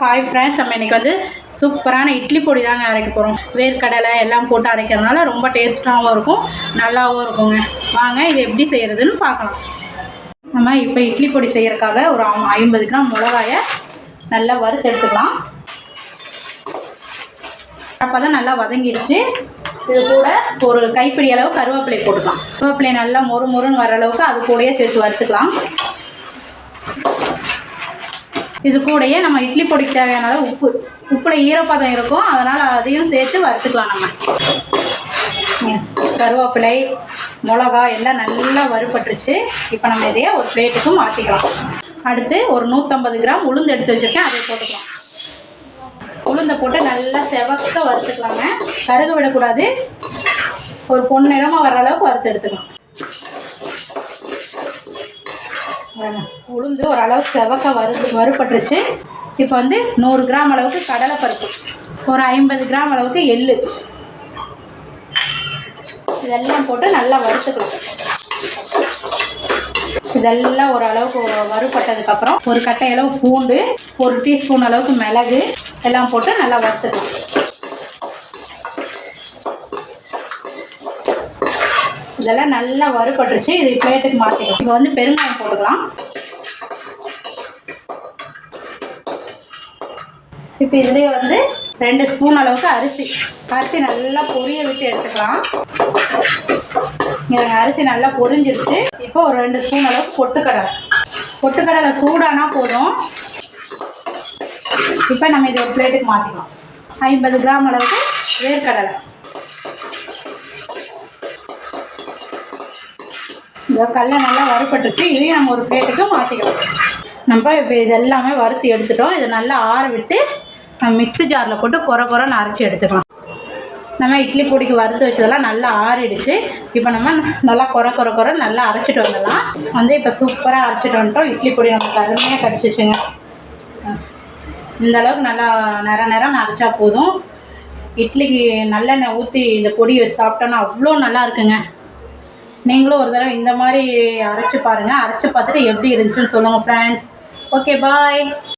Hi friends நம்ம இன்றைக்கி வந்து சூப்பரான இட்லி பொடி தாங்க அரைக்க போகிறோம் வேர்க்கடலை எல்லாம் போட்டு அரைக்கிறதுனால ரொம்ப டேஸ்ட்டாகவும் இருக்கும் நல்லாவும் இருக்குங்க. வாங்க இது எப்படி செய்கிறதுன்னு பார்க்கலாம். நம்ம இப்போ இட்லி பொடி செய்கிறதுக்காக ஒரு ஐ- ஐம்பது கிராம் மிளகாயை நல்லா வறுத்து எடுத்துக்கலாம். அப்போ தான் நல்லா வதங்கிடுச்சு. இது கூட ஒரு கைப்பிடி அளவு கருவேப்பிலை போட்டுக்கலாம். கருவேப்பிலை நல்லா மொறு மொறுன்னு வர அளவுக்கு அது கூடயே சேர்த்து வறுத்துக்கலாம். இது கூடயே நம்ம இட்லி பொடிக்கு தேவையான அளவு உப்பு. உப்பில் ஈரப்பதம் இருக்கும். அதனால் அதையும் சேர்த்து வறுத்துக்கலாம் நம்ம. கருவேப்பிலை மிளகா எல்லாம் நல்லா வறுபட்டுருச்சு. இப்போ நம்ம இதையே ஒரு பிளேட்டுக்கு மாற்றிக்கலாம் அடுத்து ஒரு நூற்றம்பது கிராம் உளுந்து எடுத்து வச்சுருக்கேன். அதை போட்டுக்கலாம். உளுந்தை போட்டு நல்லா செவக்க வறுத்துக்கலாங்க. கருக விடக்கூடாது ஒரு பொன்னிறமாக வர அளவுக்கு வறுத்து எடுத்துக்கலாம். உளுந்து ஓரளவுக்கு செவக்க வறு வறுபட்டுருச்சு. இப்போ வந்து நூறு கிராம் அளவுக்கு கடலைப்பருப்பு. ஒரு ஐம்பது கிராம் அளவுக்கு எள்ளு. இதெல்லாம் போட்டு நல்லா வறுத்துக்கலாம். இதெல்லாம் ஓரளவுக்கு வறுபட்டதுக்கப்புறம் ஒரு கட்டை அளவு பூண்டு ஒரு டீஸ்பூன் அளவுக்கு மிளகு எல்லாம் போட்டு நல்லா வறுத்துக்கலாம். இதெல்லாம் நல்லா வறுபட்டுருச்சு. இது பிளேட்டுக்கு மாற்றிக்கலாம் இப்போ வந்து பெருங்காயம் போட்டுக்கலாம். இப்போ இதுலேயே வந்து ரெண்டு ஸ்பூன் அளவுக்கு அரிசி. அரிசி நல்லா பொரிய விட்டு எடுத்துக்கலாம். எனக்கு அரிசி நல்லா பொரிஞ்சிருச்சு. இப்போ ஒரு ரெண்டு ஸ்பூன் அளவுக்கு பொட்டுக்கடலை. பொட்டுக்கடலை சூடானா போதும். இப்போ நம்ம இதை ஒரு பிளேட்டுக்கு மாற்றிக்கலாம் ஐம்பது கிராம் அளவுக்கு வேர்க்கடலை. இந்த கடலை நல்லா வறுபட்டுருச்சு இதையும் நம்ம ஒரு பிளேட்டுக்கு மாற்றிக்கலாம் நம்ம இப்போ இது எல்லாமே வறுத்து எடுத்துட்டோம். இதை நல்லா ஆற விட்டு நம்ம மிக்ஸி ஜாரில் போட்டு குறை குறைன்னு அரைச்சி எடுத்துக்கலாம். நம்ம இட்லி பொடிக்கு வறுத்து வச்சதெல்லாம் நல்லா ஆறிடுச்சு. இப்போ நம்ம நல்லா குறை குறை குறை நல்லா அரைச்சிட்டு வந்துடலாம். வந்து இப்போ சூப்பராக அரைச்சிட்டு வந்துட்டோம். இட்லி பொடி நமக்கு அருமையாக கிடச்சிச்சுங்க. இந்த அளவுக்கு நல்லா நிற நிறம் அரைச்சா போதும். இட்லிக்கு நல்லெண்ணெய் ஊற்றி இந்த பொடியை சாப்பிட்டோன்னா அவ்வளோ நல்லா இருக்குங்க. நீங்களும் ஒரு தடவை இந்த மாதிரி அரைச்சி பாருங்கள் அரைச்சி பார்த்துட்டு எப்படி இருந்துச்சுன்னு சொல்லுங்கள் ஃப்ரெண்ட்ஸ் ஓகே பாய்